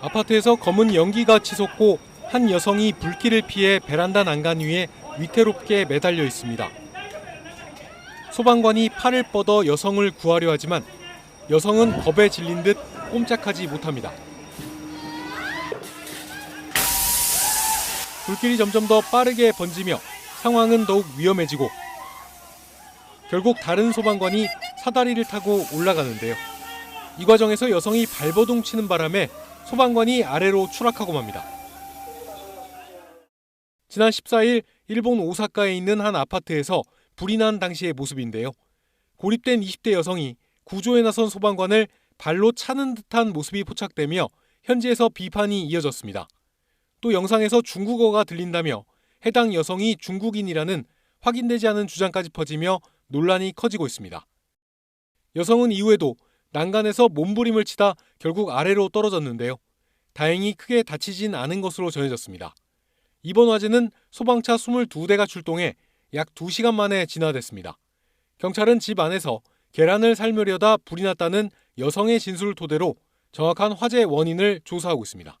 아파트에서 검은 연기가 치솟고 한 여성이 불길을 피해 베란다 난간 위에 위태롭게 매달려 있습니다. 소방관이 팔을 뻗어 여성을 구하려 하지만 여성은 겁에 질린 듯 꼼짝하지 못합니다. 불길이 점점 더 빠르게 번지며 상황은 더욱 위험해지고 결국 다른 소방관이 사다리를 타고 올라가는데요. 이 과정에서 여성이 발버둥 치는 바람에 소방관이 아래로 추락하고 맙니다. 지난 14일 일본 오사카에 있는 한 아파트에서 불이 난 당시의 모습인데요. 고립된 20대 여성이 구조에 나선 소방관을 발로 차는 듯한 모습이 포착되며 현지에서 비판이 이어졌습니다. 또 영상에서 중국어가 들린다며 해당 여성이 중국인이라는 확인되지 않은 주장까지 퍼지며 논란이 커지고 있습니다. 여성은 이후에도 난간에서 몸부림을 치다 결국 아래로 떨어졌는데요. 다행히 크게 다치진 않은 것으로 전해졌습니다. 이번 화재는 소방차 22대가 출동해 약 2시간 만에 진화됐습니다. 경찰은 집 안에서 계란을 삶으려다 불이 났다는 여성의 진술을 토대로 정확한 화재 원인을 조사하고 있습니다.